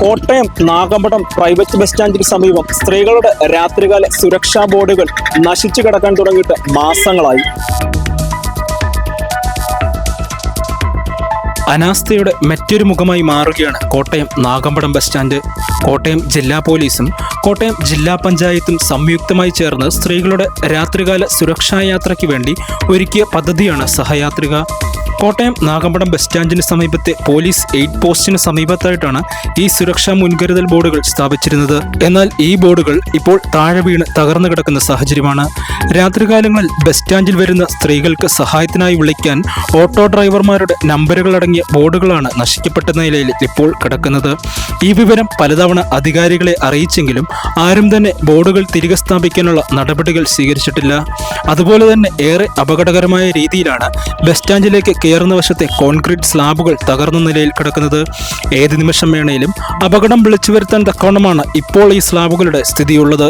Kottayam Nagampadam private bus സ്റ്റാൻഡിന് സമീപം സ്ത്രീകളുടെ രാത്രികാല സുരക്ഷാ ബോർഡുകൾ നശിച്ചു കിടക്കാൻ തുടങ്ങിയിട്ട് മാസങ്ങളായി. അനാസ്ഥയുടെ മറ്റൊരു മുഖമായി മാറുകയാണ് കോട്ടയം നാഗമ്പടം ബസ് സ്റ്റാൻഡ് കോട്ടയം ജില്ലാ പോലീസും കോട്ടയം ജില്ലാ പഞ്ചായത്തും സംയുക്തമായി ചേർന്ന് സ്ത്രീകളുടെ രാത്രികാല സുരക്ഷാ യാത്രയ്ക്ക് വേണ്ടി ഒരുക്കിയ പദ്ധതിയാണ് സഹയാത്രിക. കോട്ടയം നാഗമ്പടം ബസ് സ്റ്റാൻഡിന് സമീപത്തെ പോലീസ് എയ്ഡ് പോസ്റ്റിന് സമീപത്തായിട്ടാണ് ഈ സുരക്ഷാ മുൻകരുതൽ ബോർഡുകൾ സ്ഥാപിച്ചിരുന്നത്. എന്നാൽ ഈ ബോർഡുകൾ ഇപ്പോൾ താഴെ വീണ് തകർന്നു കിടക്കുന്ന സാഹചര്യമാണ്. രാത്രികാലങ്ങളിൽ ബസ് സ്റ്റാൻഡിൽ വരുന്ന സ്ത്രീകൾക്ക് സഹായത്തിനായി വിളിക്കാൻ ഓട്ടോ ഡ്രൈവർമാരുടെ നമ്പറുകൾ അടങ്ങിയ ബോർഡുകളാണ് നശിക്കപ്പെട്ട നിലയിൽ ഇപ്പോൾ കിടക്കുന്നത്. ഈ വിവരം പലതവണ അധികാരികളെ അറിയിച്ചെങ്കിലും ആരും തന്നെ ബോർഡുകൾ തിരികെ സ്ഥാപിക്കാനുള്ള നടപടികൾ സ്വീകരിച്ചിട്ടില്ല. അതുപോലെ തന്നെ ഏറെ അപകടകരമായ രീതിയിലാണ് ബസ് സ്റ്റാൻഡിലേക്ക് കയറുന്ന വശത്തെ കോൺക്രീറ്റ് സ്ലാബുകൾ തകർന്ന നിലയിൽ കിടക്കുന്നത് ഏത് നിമിഷം വേണേലും അപകടം വിളിച്ചു വരുത്താൻ തക്കവണ്ണമാണ് ഇപ്പോൾ ഈ സ്ലാബുകളുടെ സ്ഥിതിയുള്ളത്.